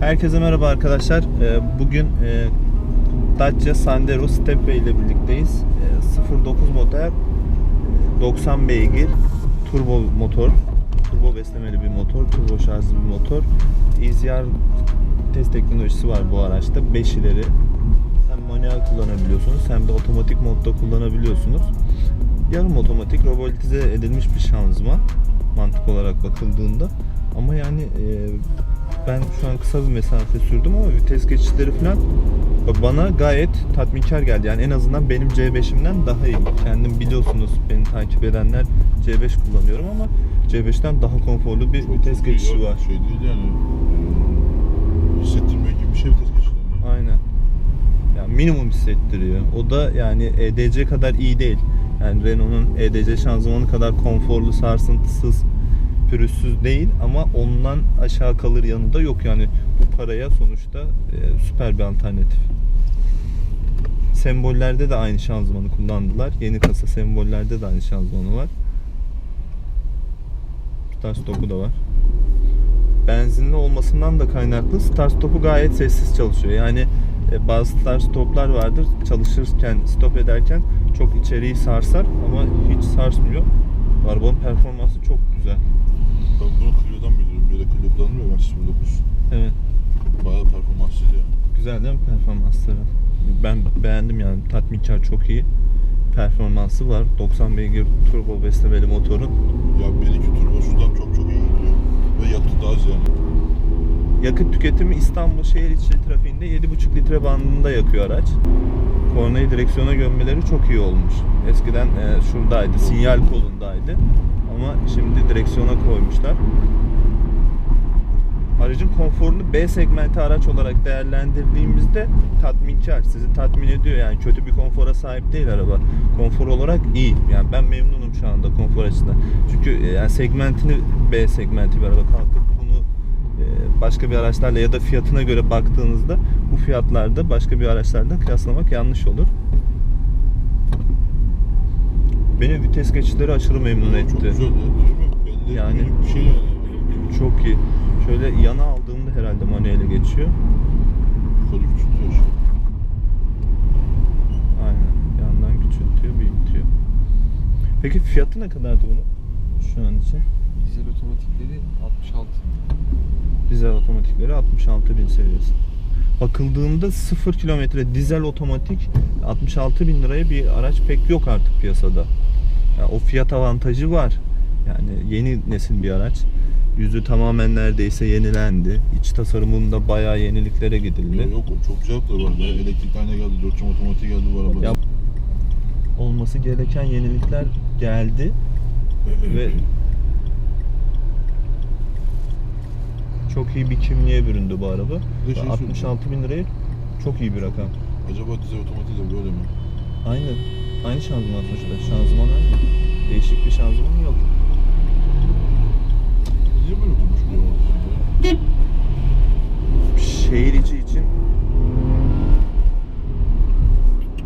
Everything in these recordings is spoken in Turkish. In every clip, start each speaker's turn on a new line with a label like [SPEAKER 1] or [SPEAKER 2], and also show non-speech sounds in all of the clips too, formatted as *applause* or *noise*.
[SPEAKER 1] Herkese merhaba arkadaşlar. Ee, Bugün e, Dacia Sandero Stepway ile birlikteyiz. Ee, 09 model e, 90 beygir turbo motor. Turbo beslemeli bir motor, turbo şarjlı bir motor. EasyR test teknolojisi var bu araçta. 5 ileri. Hem manuel kullanabiliyorsunuz hem de otomatik modda kullanabiliyorsunuz. Yarım otomatik robotize edilmiş bir şanzıman mantık olarak bakıldığında. Ama yani e, ben şu an kısa bir mesafe sürdüm ama vites geçişleri falan bana gayet tatminkar geldi. Yani en azından benim C5'imden daha iyi. Kendim biliyorsunuz beni takip edenler C5 kullanıyorum ama C5'ten daha konforlu bir
[SPEAKER 2] Çok
[SPEAKER 1] vites geçişi var.
[SPEAKER 2] Şey değil yani. eee, Hissettirmek gibi bir şey vites geçişleri.
[SPEAKER 1] Aynen. Yani minimum hissettiriyor. O da yani EDC kadar iyi değil. Yani Renault'un EDC şanzımanı kadar konforlu, sarsıntısız, pürüzsüz değil ama ondan aşağı kalır yanı da yok yani bu paraya sonuçta e, süper bir alternatif. Sembollerde de aynı şanzımanı kullandılar. Yeni kasa sembollerde de aynı şanzımanı var. Start stopu da var benzinli olmasından da kaynaklı start stopu gayet sessiz çalışıyor. Yani e, bazı stoplar vardır çalışırken stop ederken çok içeriği sarsar ama hiç sarsmıyor. Arabanın performansı çok güzel.
[SPEAKER 2] Ben bunu Clio'dan biliyorum. Bir de Clio kullanmıyor ben 09.
[SPEAKER 1] Evet.
[SPEAKER 2] Bayağı performanslıydı yani.
[SPEAKER 1] Güzel değil mi performansları? Ben beğendim yani tatminkar çok iyi. Performansı var. 90 beygir turbo beslemeli motorun.
[SPEAKER 2] Ya benimki turbosundan çok çok iyi gidiyor. Ve yakıtı daha az yani.
[SPEAKER 1] Yakıt tüketimi İstanbul şehir içi trafiğinde 7,5 litre bandında yakıyor araç. Kornayı direksiyona gömmeleri çok iyi olmuş. Eskiden e, şuradaydı, sinyal kolundaydı. Ama şimdi direksiyona koymuşlar. Aracın konforunu B segmenti araç olarak değerlendirdiğimizde tatminkar, sizi tatmin ediyor. Yani kötü bir konfora sahip değil araba. Konfor olarak iyi. Yani ben memnunum şu anda konfor açısından. Çünkü e, yani segmentini B segmenti bir araba kalkıp başka bir araçlarla ya da fiyatına göre baktığınızda bu fiyatlarda başka bir araçlarla kıyaslamak yanlış olur. Beni vites geçişleri aşırı memnun
[SPEAKER 2] Çok
[SPEAKER 1] etti.
[SPEAKER 2] güzel ya. Değil mi?
[SPEAKER 1] Yani-
[SPEAKER 2] bir şey yani.
[SPEAKER 1] Çok iyi. Şöyle yana aldığımda herhalde manuele geçiyor.
[SPEAKER 2] Yukarı küçültüyor.
[SPEAKER 1] Aynen. Yandan küçültüyor, büyütüyor. Peki fiyatı ne kadardı bunun? Şu an için.
[SPEAKER 3] Dizel otomatikleri 66.
[SPEAKER 1] Dizel otomatikleri 66 bin seviyesi. Bakıldığında 0 kilometre dizel otomatik 66 bin liraya bir araç pek yok artık piyasada. Yani o fiyat avantajı var. Yani yeni nesil bir araç. Yüzü tamamen neredeyse yenilendi. İç tasarımında bayağı yeniliklere gidildi.
[SPEAKER 2] Yok, yok çok güzel yaptılar bu arada. Elektrik ayna geldi, 4 cam otomatik geldi bu arabada.
[SPEAKER 1] Ya olması gereken yenilikler geldi ve çok iyi bir kimliğe büründü bu araba.
[SPEAKER 2] Bir de şey
[SPEAKER 1] Ve 66 bin liraya çok iyi bir rakam.
[SPEAKER 2] Acaba dizel otomatik de böyle mi?
[SPEAKER 1] Aynı. Aynı şanzıman sonuçta. Şanzıman aynı. Değişik bir şanzıman yok.
[SPEAKER 2] Niye böyle durmuş bu arada?
[SPEAKER 1] Şehir içi için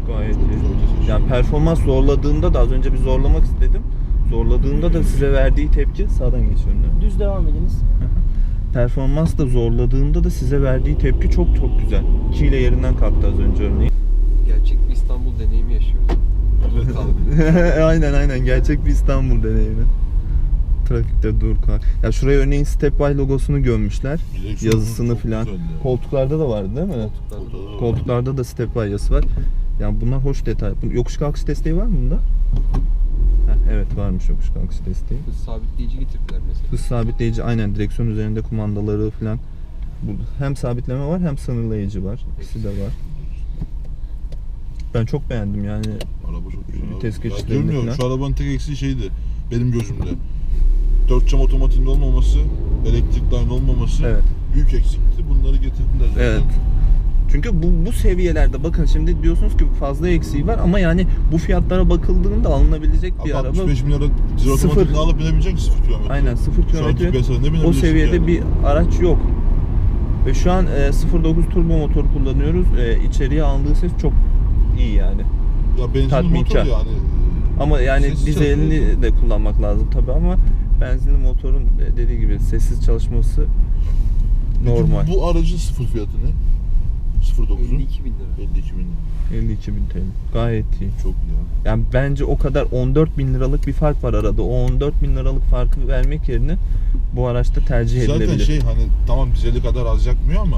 [SPEAKER 1] gayet iyi. Yani performans zorladığında da az önce bir zorlamak istedim. Zorladığında da size verdiği tepki sağdan mi?
[SPEAKER 4] Düz devam ediniz.
[SPEAKER 1] Performans da zorladığında da size verdiği tepki çok çok güzel. 2 ile yerinden kalktı az önce örneğin.
[SPEAKER 3] Gerçek bir İstanbul deneyimi yaşıyoruz. *laughs*
[SPEAKER 1] Aynen aynen gerçek bir İstanbul deneyimi. Trafikte dur kalk. Ya şuraya örneğin Stepway logosunu gömmüşler. Yazısını filan. Koltuklarda da vardı değil mi?
[SPEAKER 3] Koltuklarda.
[SPEAKER 2] Koltuklarda.
[SPEAKER 1] Koltuklarda da Stepway yazısı var. Yani bunlar hoş detay. Yokuş kalkış desteği var mı bunda? Evet varmış yokuş kalkış desteği.
[SPEAKER 3] Hız sabitleyici getirdiler mesela.
[SPEAKER 1] Hız sabitleyici aynen direksiyon üzerinde kumandaları falan. Hem sabitleme var hem sınırlayıcı var. İkisi de var. Ben çok beğendim yani.
[SPEAKER 2] Araba çok güzel.
[SPEAKER 1] Vites geçişlerinde falan.
[SPEAKER 2] Şu arabanın tek eksiği şeydi. Benim gözümde. 4 cam otomatiğinde olmaması, elektrikli ayna olmaması
[SPEAKER 1] Evet.
[SPEAKER 2] büyük eksikti. Bunları getirdiler zaten.
[SPEAKER 1] Evet. Çünkü bu, bu seviyelerde bakın şimdi diyorsunuz ki fazla eksiği var ama yani bu fiyatlara bakıldığında alınabilecek bir araba
[SPEAKER 2] 65 milyara
[SPEAKER 1] Sıfır.
[SPEAKER 2] alıp binebilecek misin 0 kilometre?
[SPEAKER 1] aynen 0
[SPEAKER 2] Şu anki
[SPEAKER 1] kilometre o seviyede
[SPEAKER 2] yani?
[SPEAKER 1] bir araç yok. Ve şu an e, 0.9 turbo motor kullanıyoruz. E, içeriye aldığı ses çok iyi yani.
[SPEAKER 2] Ya benzinli motor yani.
[SPEAKER 1] Ama yani dizelini
[SPEAKER 2] çalışıyor.
[SPEAKER 1] de kullanmak lazım tabi ama benzinli motorun e, dediği gibi sessiz çalışması
[SPEAKER 2] Peki
[SPEAKER 1] normal.
[SPEAKER 2] Bu aracın sıfır fiyatı ne? 09'un
[SPEAKER 3] 52 bin lira.
[SPEAKER 2] 52 bin.
[SPEAKER 1] 52 bin TL. Gayet iyi.
[SPEAKER 2] Çok iyi ya.
[SPEAKER 1] Yani bence o kadar 14 bin liralık bir fark var arada. O 14 bin liralık farkı vermek yerine bu araçta tercih
[SPEAKER 2] Zaten
[SPEAKER 1] edilebilir.
[SPEAKER 2] şey hani tamam dizeli kadar az yakmıyor ama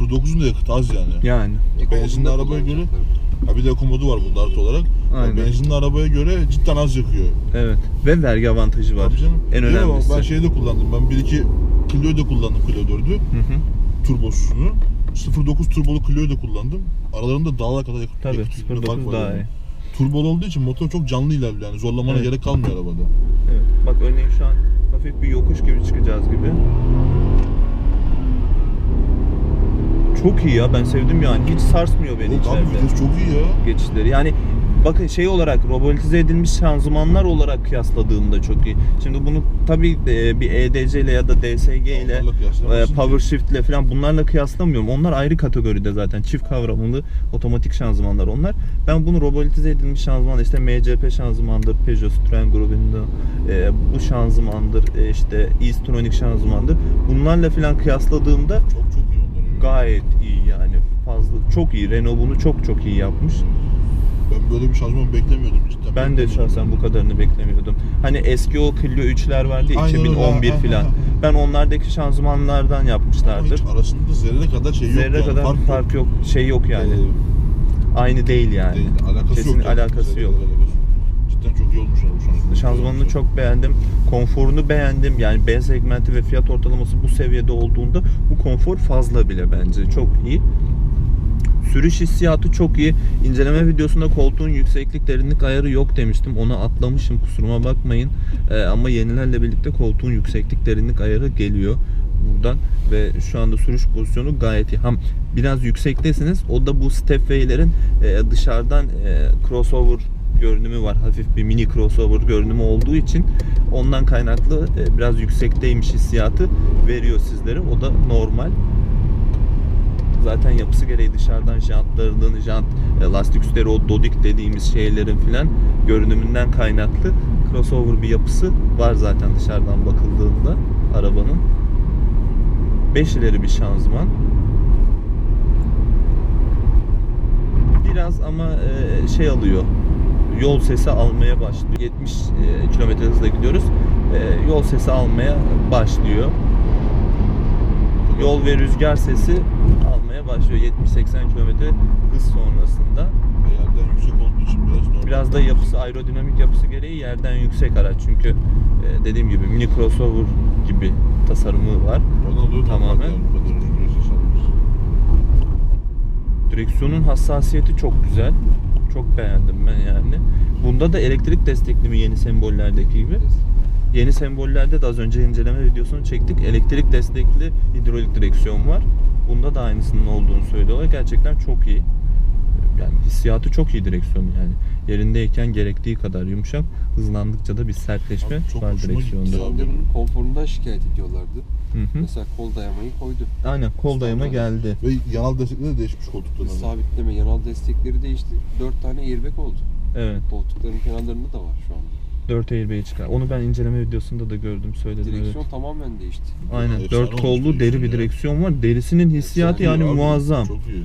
[SPEAKER 2] e, 09'un da yakıtı az yani.
[SPEAKER 1] Yani
[SPEAKER 2] Benzinli arabaya göre-. Ha bir de ekomodu var bunda artı olarak.
[SPEAKER 1] Aynen.
[SPEAKER 2] Benzinli arabaya göre cidden az yakıyor.
[SPEAKER 1] evet. Ve vergi avantajı var.
[SPEAKER 2] Tabii canım.
[SPEAKER 1] En
[SPEAKER 2] Yo,
[SPEAKER 1] önemlisi.
[SPEAKER 2] Ben şeyi de kullandım. Ben 1-2 Clio'yu da kullandım Clio 4'ü.
[SPEAKER 1] Hı hı.
[SPEAKER 2] Turbosunu. 09 turbolu Clio'yu da kullandım. Aralarında dağlar kadar yakıt,
[SPEAKER 1] Tabii
[SPEAKER 2] yakıt tüketiminde fark
[SPEAKER 1] 09
[SPEAKER 2] var
[SPEAKER 1] daha
[SPEAKER 2] yani.
[SPEAKER 1] iyi.
[SPEAKER 2] Turbolu olduğu için motor çok canlı ilerliyor yani. Zorlamana
[SPEAKER 1] Evet.
[SPEAKER 2] gerek kalmıyor arabada.
[SPEAKER 1] Evet. Bak örneğin şu an hafif bir yokuş gibi çıkacağız gibi. Çok iyi ya ben sevdim yani. Hiç sarsmıyor beni
[SPEAKER 2] Yok abi
[SPEAKER 1] içeride.
[SPEAKER 2] vites çok iyi ya.
[SPEAKER 1] geçişleri. Yani bakın şey olarak robotize edilmiş şanzımanlar olarak kıyasladığımda çok iyi. Şimdi bunu tabii e, bir EDC ile ya da DSG ile e, Power. Shift ile falan bunlarla kıyaslamıyorum. Onlar ayrı kategoride zaten. Çift kavramlı otomatik şanzımanlar onlar. Ben bunu robotize edilmiş şanzıman işte MCP şanzımandır, Peugeot Citroen grubunda e, bu şanzımandır, e, işte E-Tronic şanzımandır. Bunlarla falan kıyasladığımda
[SPEAKER 2] Çok çok iyi
[SPEAKER 1] gayet iyi yani. Fazla çok iyi. Renault bunu çok çok iyi yapmış.
[SPEAKER 2] Ben böyle bir şanzıman beklemiyordum cidden.
[SPEAKER 1] Ben de şahsen bu kadarını beklemiyordum. Hani eski o Clio 3'ler vardı ya,
[SPEAKER 2] Aynen öyle,
[SPEAKER 1] 2011
[SPEAKER 2] ha, ha,
[SPEAKER 1] filan.
[SPEAKER 2] ha.
[SPEAKER 1] Ben onlardaki şanzımanlardan
[SPEAKER 2] Ama
[SPEAKER 1] yapmışlardır.
[SPEAKER 2] hiç arasında zerre kadar şey yok
[SPEAKER 1] Zerre
[SPEAKER 2] yani.
[SPEAKER 1] kadar fark, fark yok. Şey yok yani.
[SPEAKER 2] Ee,
[SPEAKER 1] Aynı değil yani.
[SPEAKER 2] değil, alakası
[SPEAKER 1] Kesin
[SPEAKER 2] yok. yani.
[SPEAKER 1] alakası
[SPEAKER 2] Zerre
[SPEAKER 1] yok.
[SPEAKER 2] kadar alakası yok. Cidden çok iyi olmuş bu şanzıman.
[SPEAKER 1] Şanzımanını çok beğendim. Konforunu beğendim. Yani B segmenti ve fiyat ortalaması bu seviyede olduğunda bu konfor fazla bile bence. Çok iyi. Sürüş hissiyatı çok iyi. İnceleme videosunda koltuğun yükseklik derinlik ayarı yok demiştim. Onu atlamışım kusuruma bakmayın. Ee, ama yenilerle birlikte koltuğun yükseklik derinlik ayarı geliyor buradan ve şu anda sürüş pozisyonu gayet iyi. Ham biraz yüksektesiniz. O da bu stepway'lerin e, dışarıdan e, crossover görünümü var. Hafif bir mini crossover görünümü olduğu için ondan kaynaklı e, biraz yüksekteymiş hissiyatı veriyor sizlere. O da normal. Zaten yapısı gereği dışarıdan jantlarının, jant e, lastik üstleri o dodik dediğimiz şeylerin filan görünümünden kaynaklı crossover bir yapısı var zaten dışarıdan bakıldığında arabanın. 5 ileri bir şanzıman. Biraz ama e, şey alıyor. Yol sesi almaya başlıyor. 70 e, kilometre hızla gidiyoruz. Yol sesi almaya başlıyor. Yol ve rüzgar sesi almaya başlıyor 70-80 kilometre hız sonrasında.
[SPEAKER 2] Yerden yüksek olduğu için biraz normal.
[SPEAKER 1] Biraz da yapısı aerodinamik yapısı gereği yerden yüksek araç çünkü e, dediğim gibi mini crossover gibi tasarımı var.
[SPEAKER 2] Dolayı
[SPEAKER 1] Tamamen.
[SPEAKER 2] normal.
[SPEAKER 1] Direksiyonun hassasiyeti çok güzel. Çok beğendim ben yani. Bunda da elektrik destekli mi yeni sembollerdeki gibi? Yeni sembollerde de az önce inceleme videosunu çektik. Elektrik destekli hidrolik direksiyon var. Bunda da aynısının olduğunu söylüyorlar. Gerçekten çok iyi. Yani hissiyatı çok iyi direksiyon yani. Yerindeyken gerektiği kadar yumuşak, hızlandıkça da bir sertleşme
[SPEAKER 2] Abi çok
[SPEAKER 1] var direksiyonda.
[SPEAKER 3] Sandro'nun konforundan şikayet ediyorlardı.
[SPEAKER 1] Hı hı.
[SPEAKER 3] Mesela kol dayamayı koydu.
[SPEAKER 1] Aynen kol dayama geldi.
[SPEAKER 2] Ve yanal destekleri de değişmiş koltuklarında.
[SPEAKER 3] Sabitleme, yanal destekleri değişti. 4 tane airbag oldu.
[SPEAKER 1] Evet.
[SPEAKER 3] Koltukların kenarlarında da var şu anda.
[SPEAKER 1] 4 airbag'i çıkar. Onu ben inceleme videosunda da gördüm, söyledim.
[SPEAKER 3] Direksiyon
[SPEAKER 1] Evet.
[SPEAKER 3] tamamen değişti.
[SPEAKER 1] Aynen.
[SPEAKER 2] Efsane
[SPEAKER 1] 4
[SPEAKER 2] olmuş
[SPEAKER 1] kollu deri
[SPEAKER 2] direksiyon
[SPEAKER 1] bir
[SPEAKER 2] ya.
[SPEAKER 1] direksiyon var. Derisinin hissiyatı
[SPEAKER 2] Çok iyi
[SPEAKER 1] yani
[SPEAKER 2] abi,
[SPEAKER 1] muazzam.
[SPEAKER 2] Çok iyi.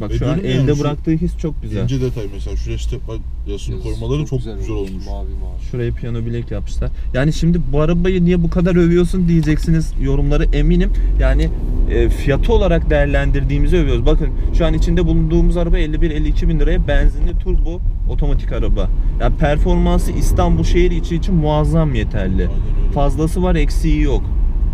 [SPEAKER 1] Bak
[SPEAKER 2] Ve
[SPEAKER 1] şu an elde
[SPEAKER 2] yani şu
[SPEAKER 1] bıraktığı his çok güzel.
[SPEAKER 2] İnce detay mesela şuraya step yazısını
[SPEAKER 3] Yazısı
[SPEAKER 2] koymaları çok, güzel, olmuş.
[SPEAKER 3] Mavi mavi.
[SPEAKER 1] Şuraya piyano bilek yapmışlar. Yani şimdi bu arabayı niye bu kadar övüyorsun diyeceksiniz yorumları eminim. Yani e, fiyatı olarak değerlendirdiğimizi övüyoruz. Bakın şu an içinde bulunduğumuz araba 51-52 bin liraya benzinli turbo otomatik araba. Yani performansı İstanbul şehir içi için muazzam yeterli. Fazlası var eksiği yok.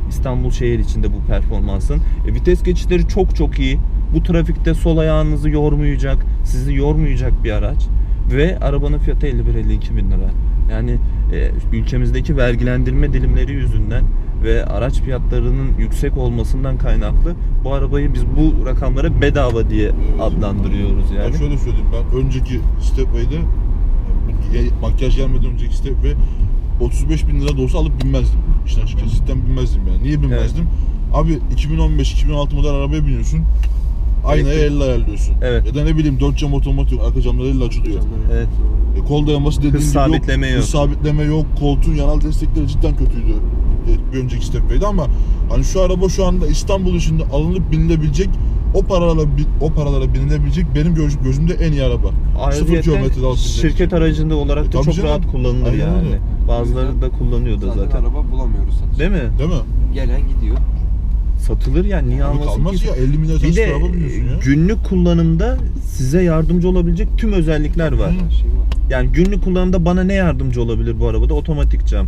[SPEAKER 1] İstanbul şehir içinde bu performansın. E, vites geçişleri çok çok iyi. Bu trafikte sol ayağınızı yormayacak, sizi yormayacak bir araç. Ve arabanın fiyatı 51-52 bin lira. Yani e, ülkemizdeki vergilendirme dilimleri yüzünden ve araç fiyatlarının yüksek olmasından kaynaklı bu arabayı biz bu rakamlara bedava diye
[SPEAKER 2] Evet.
[SPEAKER 1] adlandırıyoruz yani.
[SPEAKER 2] Ben şöyle söyleyeyim ben önceki Stepway'de ye- makyaj gelmeden önceki Stepway 35 bin lira da olsa alıp binmezdim. İşin açıkçası cidden binmezdim yani. Niye binmezdim? Abi 2015-2016 model arabaya biniyorsun.
[SPEAKER 1] Elektrik-
[SPEAKER 2] elle ayarlıyorsun.
[SPEAKER 1] Evet.
[SPEAKER 2] Ya da ne bileyim dört cam otomatik arka camlar elle açılıyor.
[SPEAKER 1] Evet.
[SPEAKER 2] E, kol dayanması dediğin
[SPEAKER 1] Hız
[SPEAKER 2] gibi
[SPEAKER 1] sabitleme yok.
[SPEAKER 2] Hız sabitleme yok. Koltuğun yanal destekleri cidden kötüydü. E, bir önceki Stepway'de ama hani şu araba şu anda İstanbul içinde alınıp binilebilecek o paralara o paralara binilebilecek benim göz, gözümde en iyi araba. Sıfır
[SPEAKER 1] Ayrıca
[SPEAKER 2] kilometrede alıp binmek
[SPEAKER 1] şirket
[SPEAKER 2] için.
[SPEAKER 1] aracında olarak
[SPEAKER 2] E,
[SPEAKER 1] da çok
[SPEAKER 2] canım.
[SPEAKER 1] rahat kullanılır
[SPEAKER 2] Aynen
[SPEAKER 1] yani.
[SPEAKER 2] öyle.
[SPEAKER 1] Bazıları da kullanıyor da
[SPEAKER 3] Zaten,
[SPEAKER 1] zaten.
[SPEAKER 3] araba bulamıyoruz satış.
[SPEAKER 1] Değil mi?
[SPEAKER 2] Değil mi?
[SPEAKER 3] Gelen gidiyor.
[SPEAKER 1] Satılır yani niye
[SPEAKER 2] Abi
[SPEAKER 1] almasın
[SPEAKER 2] kalmaz
[SPEAKER 1] ki?
[SPEAKER 2] ya 50 milyar
[SPEAKER 1] Bir de
[SPEAKER 2] biniyorsun ya.
[SPEAKER 1] günlük kullanımda size yardımcı olabilecek tüm özellikler var.
[SPEAKER 2] Hı.
[SPEAKER 3] Şey.
[SPEAKER 1] Yani günlük kullanımda bana ne yardımcı olabilir bu arabada? Otomatik cam,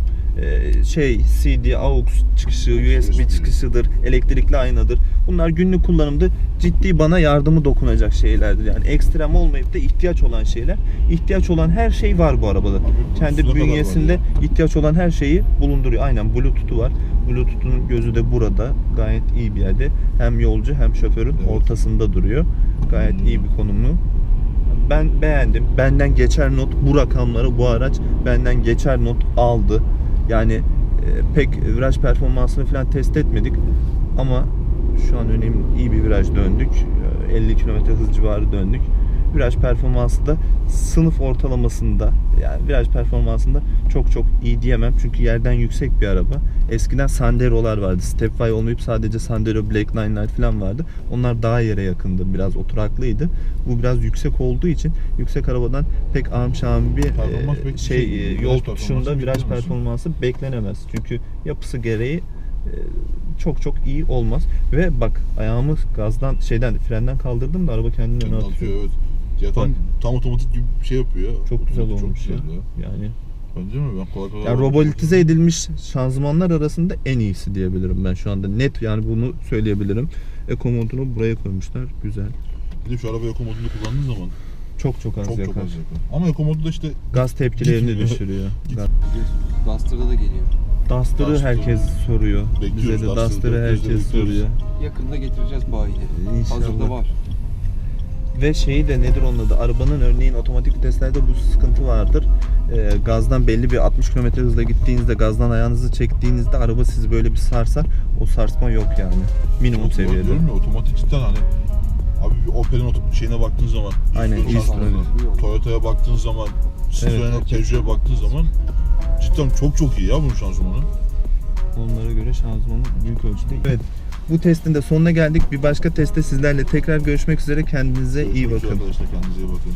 [SPEAKER 1] şey CD, AUX çıkışı, USB çıkışıdır, elektrikli aynadır. Bunlar günlük kullanımda ciddi bana yardımı dokunacak şeylerdir. Yani ekstrem olmayıp da ihtiyaç olan şeyler. İhtiyaç olan her şey var bu arabada.
[SPEAKER 2] Abi,
[SPEAKER 1] Kendi bünyesinde
[SPEAKER 2] ya.
[SPEAKER 1] ihtiyaç olan her şeyi bulunduruyor. Aynen Bluetooth'u var. Bluetooth'un gözü de burada. Gayet iyi bir yerde. Hem yolcu hem şoförün
[SPEAKER 2] Evet.
[SPEAKER 1] ortasında duruyor. Gayet iyi bir konumu. Ben beğendim. Benden geçer not bu rakamları bu araç benden geçer not aldı. Yani e, pek viraj performansını falan test etmedik ama şu an önemli iyi bir viraj döndük. E, 50 km hız civarı döndük. Viraj performansı da sınıf ortalamasında yani viraj performansında çok çok iyi diyemem çünkü yerden yüksek bir araba. Eskiden Sandero'lar vardı. Stepway olmayıp sadece Sandero Black Nine'lar falan vardı. Onlar daha yere yakındı. Biraz oturaklıydı. Bu biraz yüksek olduğu için yüksek arabadan pek ağım şahım bir e, şey
[SPEAKER 2] şey,
[SPEAKER 1] e, yol tutuşunda viraj performansı beklenemez. Çünkü yapısı gereği e, çok çok iyi olmaz. Ve bak ayağımı gazdan şeyden frenden kaldırdım da araba kendini öne atıyor.
[SPEAKER 2] atıyor evet. Ya tam, tam otomatik gibi bir şey yapıyor. ya.
[SPEAKER 1] Çok güzel
[SPEAKER 2] Otomatik
[SPEAKER 1] olmuş ya.
[SPEAKER 2] güzel
[SPEAKER 1] Yani
[SPEAKER 2] Bence mi? Ben kolay kolay
[SPEAKER 1] yani robotize edilmiş şanzımanlar arasında en iyisi diyebilirim ben şu anda. Net yani bunu söyleyebilirim. Eko modunu buraya koymuşlar. Güzel.
[SPEAKER 2] Bir de şu arabayı Eco modunda kullandığın zaman
[SPEAKER 1] Çok çok az
[SPEAKER 2] çok
[SPEAKER 1] yakar.
[SPEAKER 2] çok az yakın. Ama Eco modda işte
[SPEAKER 1] Gaz tepkilerini
[SPEAKER 2] Gitmiyor.
[SPEAKER 1] düşürüyor. *laughs*
[SPEAKER 2] Git-
[SPEAKER 3] Duster'da da geliyor.
[SPEAKER 1] Duster'ı
[SPEAKER 2] Duster.
[SPEAKER 1] herkes soruyor. Bize
[SPEAKER 2] Bekliyoruz,
[SPEAKER 1] de
[SPEAKER 2] Duster'ı
[SPEAKER 1] herkes soruyor.
[SPEAKER 3] Yakında getireceğiz.
[SPEAKER 1] İnşallah.
[SPEAKER 3] Hazırda var.
[SPEAKER 1] Ve şeyi de nedir onun adı? Arabanın örneğin otomatik viteslerde bu sıkıntı vardır. Ee, gazdan belli bir 60 km hızla gittiğinizde, gazdan ayağınızı çektiğinizde araba sizi böyle bir sarsar. O sarsma yok yani. Minimum seviyede.
[SPEAKER 2] Diyorum ya otomatik cidden hani Abi bir Opel'in oto- şeyine baktığın zaman
[SPEAKER 1] Aynen.
[SPEAKER 2] Toyota'ya baktığın zaman Citroen'e,
[SPEAKER 1] evet.
[SPEAKER 2] Peugeot'a baktığın zaman cidden çok çok iyi ya bunun şanzımanı.
[SPEAKER 1] Onlara göre şanzımanı büyük ölçüde iyi. Evet. Bu testin de sonuna geldik. Bir başka testte sizlerle tekrar görüşmek üzere. Kendinize iyi bakın.
[SPEAKER 2] Kendinize iyi bakın.